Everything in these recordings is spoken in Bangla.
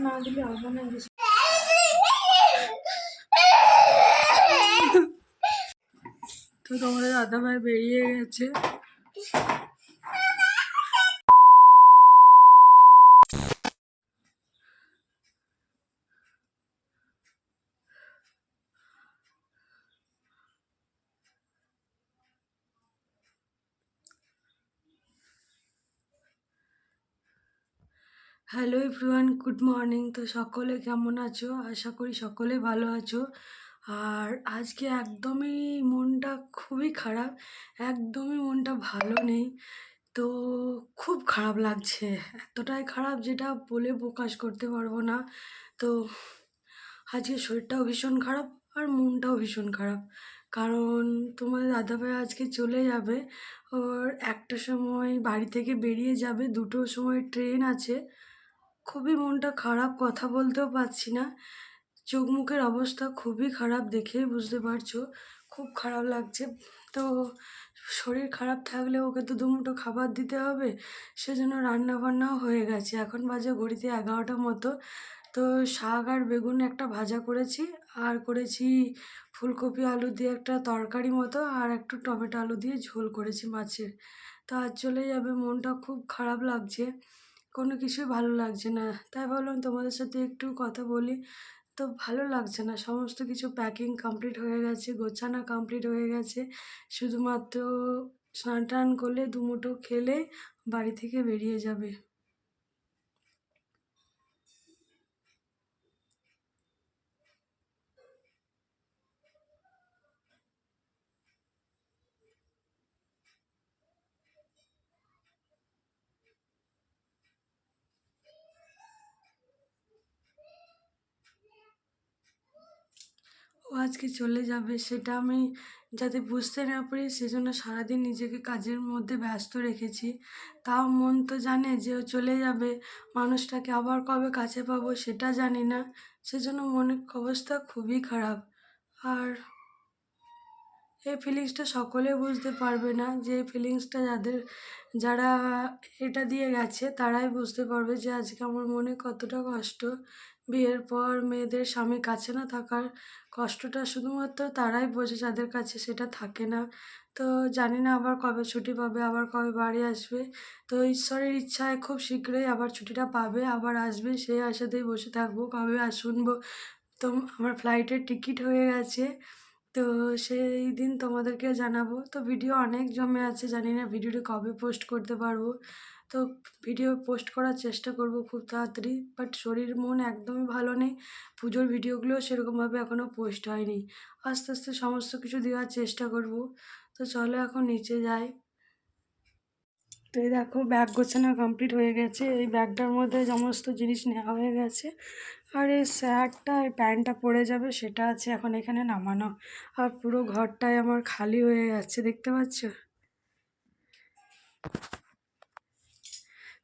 না দিলে হবে না তো তোমাদের দাদা ভাই বেরিয়ে গেছে। হ্যালো এভরিওয়ান গুড মর্নিং তো সকলে কেমন আছো? আশা করি সকলে ভালো আছো। আর আজকে একদমই মনটা খুবই খারাপ, একদমই মনটা ভালো নেই। তো খুব খারাপ লাগছে, এতটাই খারাপ যেটা বলে প্রকাশ করতে পারব না। তো আজকে শরীরটাও ভীষণ খারাপ আর মনটাও ভীষণ খারাপ। কারণ তোমার দাদাভাই আজকে চলে যাবে, ওর একটা সময় বাড়ি থেকে বেরিয়ে যাবে দুটোর সময় ট্রেন আছে। খুবই মনটা খারাপ কথা বলতেও পারছি না। চোখ মুখের অবস্থা খুবই খারাপ দেখেই বুঝতে পারছ। খুব খারাপ লাগছে। তো শরীর খারাপ থাকলে ওকে তো দুমুঠো খাবার দিতে হবে। সেজন্য রান্না বান্নাও হয়ে গেছে। এখন বাজে ঘড়িতে এগারোটা মতো। তো শাক আর বেগুন একটা ভাজা করেছি। আর করেছি ফুলকপি আলু দিয়ে একটা তরকারি মতো আর একটু টমেটো আলু দিয়ে ঝোল করেছি মাছের। তো আজ চলে যাবে। মনটা খুব খারাপ লাগছে। কোনো কিছুই ভালো লাগছে না। তাই ভাবলাম তোমাদের সাথে একটু কথা বলি। তো ভালো লাগছে না। সমস্ত কিছু প্যাকিং কমপ্লিট হয়ে গেছে, গোছানো কমপ্লিট হয়ে গেছে। শুধুমাত্র স্নান টান করলে, দুমুঠো খেলে বাড়ি থেকে বেরিয়ে যাবে। আজকে চলে যাবে, সেটা আমি যাতে বুঝতে না পারি, সেজন্য সারাদিন নিজেকে কাজের মধ্যে ব্যস্ত রেখেছি। তাও মন তো জানে যে ও চলে যাবে, মানুষটাকে আবার কবে কাছে পাবো সেটা জানি না, সেজন্য মনের অবস্থা খুবই খারাপ। আর এই ফিলিংসটা সকলে বুঝতে পারবে না। যে এই ফিলিংসটা যাদের, যারা এটা দিয়ে গেছে, তারাই বুঝতে পারবে যে আজকে আমার মনে কতটা কষ্ট। বিয়ের পর মেয়েদের স্বামী কাছে না থাকার কষ্টটা শুধুমাত্র তারাই বোঝে যাদের কাছে সেটা থাকে না। তো জানি না আবার কবে ছুটি পাবে, আবার কবে বাড়ি আসবে। তো ঈশ্বরের ইচ্ছায় খুব শীঘ্রই আবার ছুটিটা পাবে, আবার আসবে, সেই আশাতেই বসে থাকব, কবে শুনব। তো আমার ফ্লাইটের টিকিট হয়ে গেছে। তো সেই দিন তোমাদেরকে জানাব। তো ভিডিও অনেক জমে আছে, জানি না ভিডিওটি কবে পোস্ট করতে পারব। তো ভিডিও পোস্ট করার চেষ্টা করব খুব তাড়াতাড়ি। বাট শরীর মন একদমই ভালো নেই। পুজোর ভিডিওগুলো সেরকমভাবে এখনও পোস্ট হয়নি। আস্তে আস্তে সমস্ত কিছু দেওয়ার চেষ্টা করব। তো চলো এখন নিচে যাই। তো এই দেখো ব্যাগ গোছানো কমপ্লিট হয়ে গেছে। এই ব্যাগটার মধ্যে সমস্ত জিনিস নেওয়া হয়ে গেছে। আর এই শার্টটা এই প্যান্টটা পরে যাবে, সেটা আছে এখন এখানে নামানো। আর পুরো ঘরটাই আমার খালি হয়ে যাচ্ছে, দেখতে পাচ্ছ?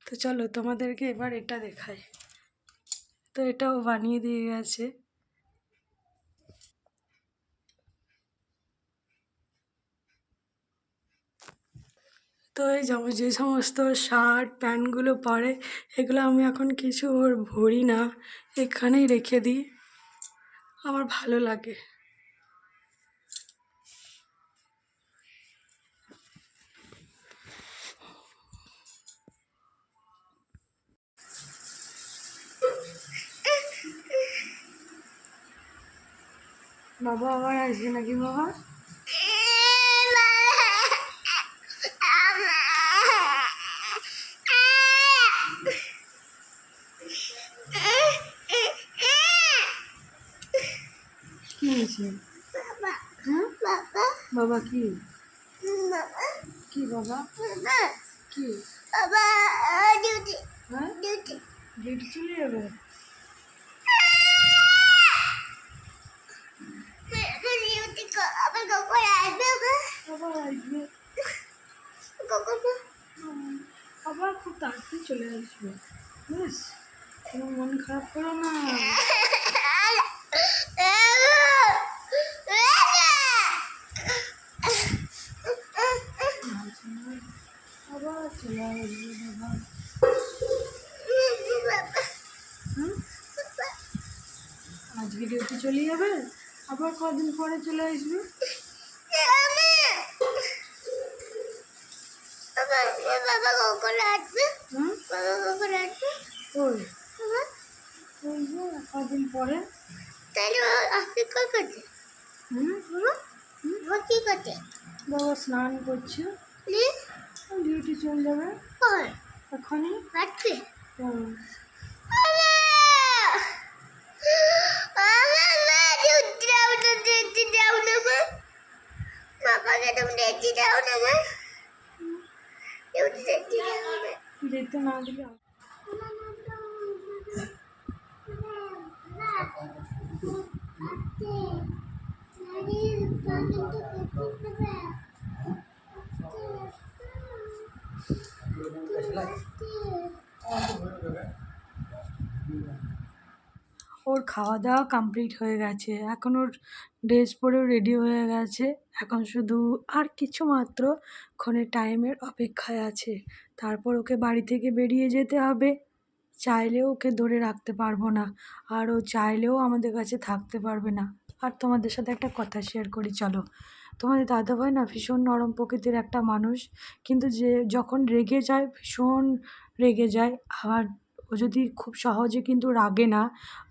তো চলো তোমাদেরকে এবার এটা দেখাই। তো এটাও বানিয়ে দিয়ে গেছে। তো এই যে সমস্ত শার্ট, প্যান্টগুলো পরে, এগুলো আমি এখন কিছু ওর ভরি না, এখানেই রেখে দিই। আমার ভালো লাগে। বাবা আবার আসবে নাকি বাবা? হয়েছে? হ্যাঁ বাবা কি? কি বাবা? কি? হ্যাঁ? ডিউটি চলে যাবে? আবার খুব তাড়াতাড়ি চলে আসবে। তোমার মন খারাপ করো না আবার চলে আসবে বাবা হুম আজকে ডিউটি চলে যাবে আবার কদিন পরে চলে আসবে? আসবে হুম? বাবা কখন আসবে ওই বাবা ওই যে কদিন পরে তাহলে আসবে কই করতে হুম বাবা বাবা কি করতে বাবা স্নান করছে নে ডিউটি চলে যাবে কই এখনই আসবে হুম। যেতে না দিলে ওর খাওয়া দাওয়া কমপ্লিট হয়ে গেছে। এখন ওর ড্রেস পরেও রেডি হয়ে গেছে। এখন শুধু আর কিছু মাত্র ক্ষণে টাইমের অপেক্ষায় আছে। তারপর ওকে বাড়ি থেকে বেরিয়ে যেতে হবে। চাইলেও ওকে ধরে রাখতে পারব না। আর ও চাইলেও আমাদের কাছে থাকতে পারবে না। আর তোমাদের সাথে একটা কথা শেয়ার করি, চলো। তোমাদের দাদাভাই না ভীষণ নরম প্রকৃতির একটা মানুষ। কিন্তু যে যখন রেগে যায়, ভীষণ রেগে যায়, আবার ও যদি খুব সহজে কিন্তু রাগে না,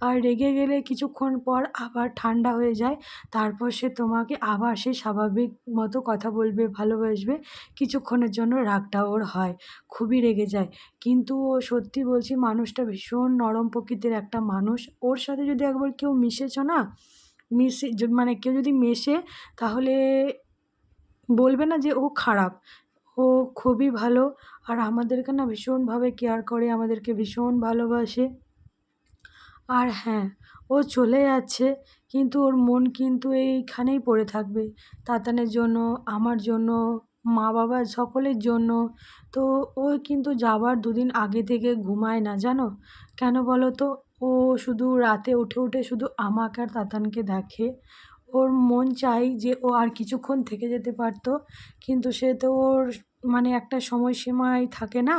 আর রেগে গেলে কিছুক্ষণ পর আবার ঠান্ডা হয়ে যায়, তারপর সে তোমাকে আবার সে স্বাভাবিক মতো কথা বলবে, ভালোবাসবে, কিছুক্ষণের জন্য রাগটা ওর হয়, খুবই রেগে যায়। কিন্তু ও সত্যি বলছি, মানুষটা ভীষণ নরম প্রকৃতির একটা মানুষ। ওর সাথে যদি একবার কেউ মিশেছ না, মিশে মানে কেউ যদি মেশে, তাহলে বলবে না যে ও খারাপ। ও খুবই ভালো। আর আমাদেরকে না ভীষণভাবে কেয়ার করে, আমাদেরকে ভীষণ ভালোবাসে। আর হ্যাঁ ও চলে যাচ্ছে, কিন্তু ওর মন কিন্তু এইখানেই পড়ে থাকবে। তাতানের জন্য, আমার জন্য মা বাবা সকলের জন্য। তো ও কিন্তু যাবার দুদিন আগে থেকে ঘুমায় না, জানো? কেন বলো তো? ও শুধু রাতে উঠে উঠে শুধু আমাকে আর তাতানকে দেখে। ওর মন চাই যে ও আর কিছুক্ষণ থেকে যেতে পারতো, কিন্তু সে তো ওর মানে একটা সময়সীমায় থাকে না।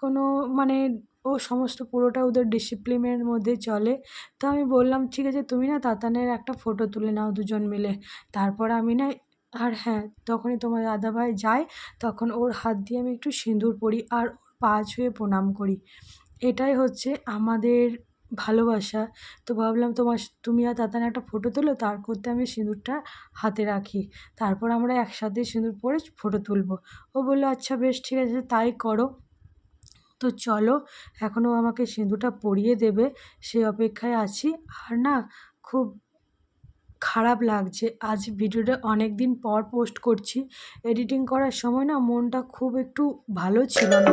কোনো মানে ও সমস্ত পুরোটা ওদের ডিসিপ্লিনের মধ্যে চলে। তো আমি বললাম, ঠিক আছে, তুমি না তাতানের একটা ফটো তুলে নাও দুজন মিলে। তারপর আমি না আর হ্যাঁ তখনই তোমার দাদাভাই যায়, তখন ওর হাত দিয়ে আমি একটু সিঁদুর পরি আর পা ছুঁয়ে প্রণাম করি। এটাই হচ্ছে আমাদের ভালোবাসা। তো ভাবলাম তোমার তুমি আর তাতান একটা ফটো তোলো, তার করতে আমি সিঁদুরটা হাতে রাখি। তারপর আমরা একসাথে সিঁদুর পরে ফটো তুলবো। ও বলল আচ্ছা বেশ, ঠিক আছে, তাই করো। তো চলো এখনও আমাকে সিঁদুরটা পরিয়ে দেবে। সেই অপেক্ষায় আছি। আর না, খুব খারাপ লাগছে। আজ ভিডিওটা অনেক দিন পর পোস্ট করছি। এডিটিং করার সময় না মনটা খুব একটু ভালো ছিল না।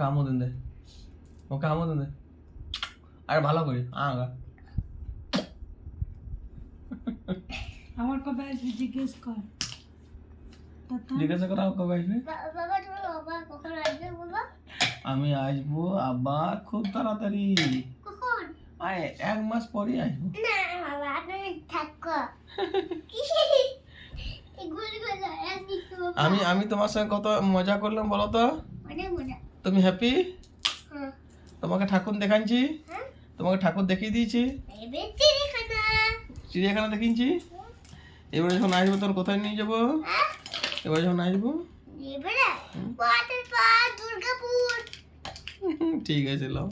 মুখে আমোদন দে মুখে আমোদন দে আরে ভালো করি আগা আমার কবে আসবে জিজ্ঞেস কর। জিজ্ঞাসা করা কবে আসবে? বা- বাবা তোমার বাবা কখন আসবে বাবা আমি আসব আবার খুব তাড়াতাড়ি। কখন? আয় এক মাস পরেই আসব। আমি আমি তোমার সঙ্গে কত মজা করলাম বলো তো? তুমি হ্যাপি হ্যাঁ তোমাকে ঠাকুর দেখাচ্ছি হ্যাঁ তোমাকে ঠাকুর দেখিয়ে দিয়েছি। চিড়িয়াখানা। দেখিনছি দেখিয়েছি। এবারে যখন আসব তখন কোথায় নিয়ে যাব? এবার এবারে যখন আসব? ঠিক আছে লাও।